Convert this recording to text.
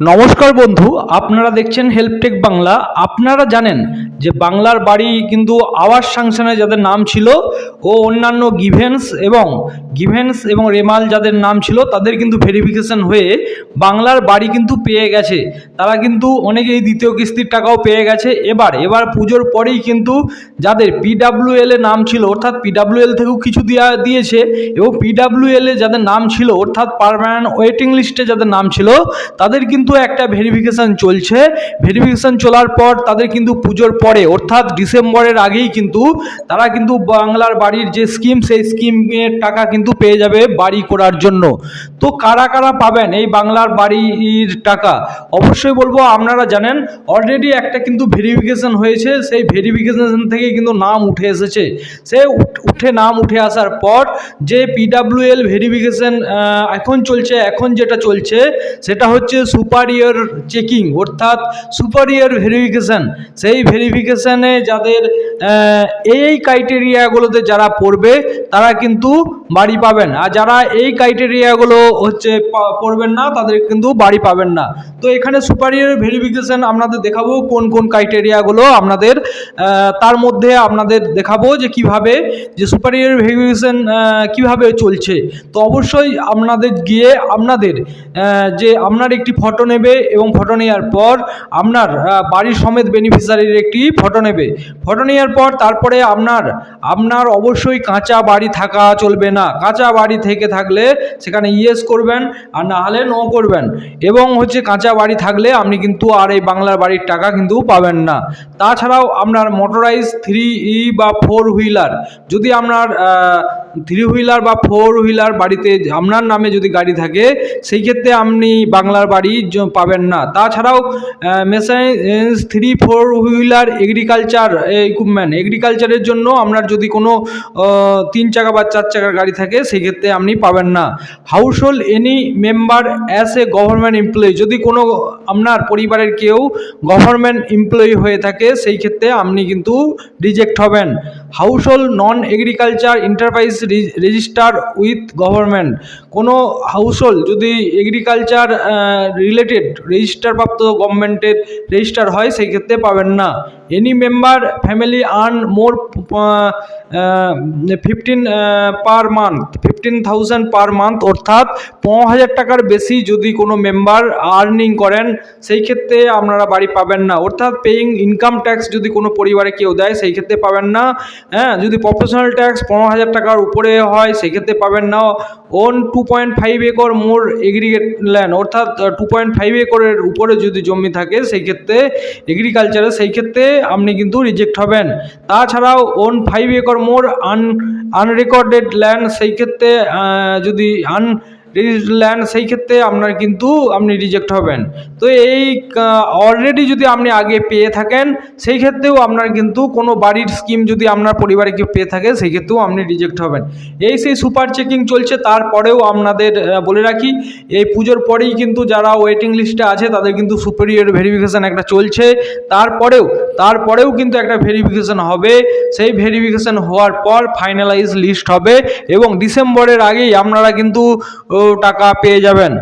নমস্কার বন্ধু আপনারা দেখছেন হেল্পটেক বাংলা। আপনারা জানেন যে বাংলার বাড়ি কিন্তু আওয়াজ সাংশনে যাদের নাম ছিল ও অন্যান্য গিভেন্স এবং গিভেন্স এবং রেমাল যাদের নাম ছিল, তাদের কিন্তু ভেরিফিকেশন হয়ে বাংলার বাড়ি কিন্তু পেয়ে গেছে। তারা কিন্তু অনেকেই দ্বিতীয় কিস্তির টাকাও পেয়ে গেছে। এবার এবার পুজোর পরেই কিন্তু যাদের পিডাব্লিউএল এ নাম ছিল, অর্থাৎ পিডাব্লিউএল থেকেও কিছু দেওয়া দিয়েছে এবং পিডাব্লিউএল এ যাদের নাম ছিল, অর্থাৎ পারমানেন্ট ওয়েটিং লিস্টে যাদের নাম ছিল, তাদের কিন্তু একটা ভেরিফিকেশন চলছে। ভেরিফিকেশন চলার পর তাদের কিন্তু পুজোর পরে অর্থাৎ ডিসেম্বরের আগেই কিন্তু তারা কিন্তু বাংলার বাড়ির যে স্কিম সেই স্কিমের টাকা কিন্তু পেয়ে যাবে বাড়ি করার জন্য। তো কারা কারা পাবেন এই বাংলার বাড়ির টাকা? অবশ্যই বলব, আপনারা জানেন অলরেডি একটা কিন্তু ভেরিফিকেশন হয়েছে। সেই ভেরিফিকেশন থেকে কিন্তু নাম উঠে এসেছে। সে উঠে নাম উঠে আসার পর যে পিডাব্লিউএল ভেরিফিকেশন এখন চলছে, এখন যেটা চলছে, সেটা হচ্ছে সুপারিয়র চেকিং অর্থাৎ সুপারিয়র ভেরিফিকেশন সেই ভেরিফিকেশনে যাদের এই ক্রাইটেরিয়াগুলোতে যারা পড়বে, তারা কিন্তু বাড়ি পাবেন। আর যারা এই ক্রাইটেরিয়াগুলো হচ্ছে পড়বেন না, তাদের কিন্তু বাড়ি পাবেন না। তো এখানে সুপারিয়র ভেরিফিকেশান আপনাদের দেখাবো, কোন কোন ক্রাইটেরিয়াগুলো আপনাদের তার মধ্যে আপনাদের দেখাবো যে কীভাবে, যে সুপারিয়র ভেরিফিকেশান কীভাবে চলছে। তো অবশ্যই আপনাদের গিয়ে আপনাদের যে আপনার একটি ফটো নেবে এবং ফটো নেওয়ার পর আপনার বাড়ির সমেত বেনিফিশিয়ারির একটি ফটো নেবে। ফটো নেওয়ার পর তারপরে আপনার আপনার অবশ্যই কাঁচা বাড়ি থাকা চলবে না। কাঁচা বাড়ি থেকে থাকলে সেখানে ইয়েস করবেন আর না হলে নো করবেন। এবং হচ্ছে কাঁচা বাড়ি থাকলে আপনি কিন্তু আর এই বাংলার বাড়ির টাকা কিন্তু পাবেন না। তাছাড়াও আপনার মোটরাইজ থ্রি ই বা ফোর হুইলার যদি আপনার থ্রি হুইলার বা ফোর হুইলার বাড়িতে আপনার নামে যদি গাড়ি থাকে, সেই ক্ষেত্রে আপনি বাংলার বাড়ি পাবেন না। তাছাড়াও machine three four wheeler agriculture equipment এগ্রিকালচারের জন্য আপনার যদি কোনো তিন চাকা বা চার চাকার গাড়ি থাকে, সেই ক্ষেত্রে আপনি পাবেন না। Household any member as a government employee যদি কোনো আপনার পরিবারের কেউ গভর্নমেন্ট এমপ্লয়ি হয়ে থাকে, সেই ক্ষেত্রে আপনি কিন্তু রিজেক্ট হবেন। Household non agriculture enterprise register with government কোনো হাউস হোল্ড যদি এগ্রিকালচার রিলেটেড রেজিস্টারপ্রাপ্ত গভর্নমেন্টের রেজিস্টার হয় সেই ক্ষেত্রে পাবেন না। Any member family earn more fifteen per month fifteen thousand per month অর্থাৎ পনেরো হাজার টাকার বেশি যদি কোনো মেম্বার আর্নিং করেন সেই ক্ষেত্রে আপনারা বাড়ি পাবেন না। অর্থাৎ পেইং ইনকাম ট্যাক্স যদি কোনো পরিবারে কেউ দেয় সেই ক্ষেত্রে পাবেন না। হ্যাঁ যদি প্রফেশনাল ট্যাক্স পনেরো হাজার টাকার উপরে হয়, সেক্ষেত্রে পাবেন না। Own two point five acre more aggregate land অর্থাৎ টু পয়েন্ট ফাইভ একরের উপরে যদি জমি থাকে সেই ক্ষেত্রে এগ্রিকালচারে সেই ক্ষেত্রে আপনি কিন্তু রিজেক্ট হবেন। তাছাড়াও ওন ফাইভ একর মোর আন আনরেকর্ডেড ল্যান্ড সেই ক্ষেত্রে যদি আন ল্যান্ড সেই ক্ষেত্রে আপনার কিন্তু আপনি রিজেক্ট হবেন। তো এই অলরেডি যদি আপনি আগে পেয়ে থাকেন, সেই ক্ষেত্রেও আপনার কিন্তু কোনো বাড়ির স্কিম যদি আপনার পরিবারে কেউ পেয়ে থাকে, সেই ক্ষেত্রেও আপনি রিজেক্ট হবেন। এই সেই সুপার চেকিং চলছে, তারপরেও আপনাদের বলে রাখি, এই পুজোর পরেই কিন্তু যারা ওয়েটিং লিস্টে আছে, তাদের কিন্তু সুপেরিয়র ভেরিফিকেশান একটা চলছে। তারপরেও তারপরেও কিন্তু একটা ভেরিফিকেশান হবে। সেই ভেরিফিকেশান হওয়ার পর ফাইনালাইজ লিস্ট হবে এবং ডিসেম্বরের আগেই আপনারা কিন্তু টাকা পেয়ে যাবেন।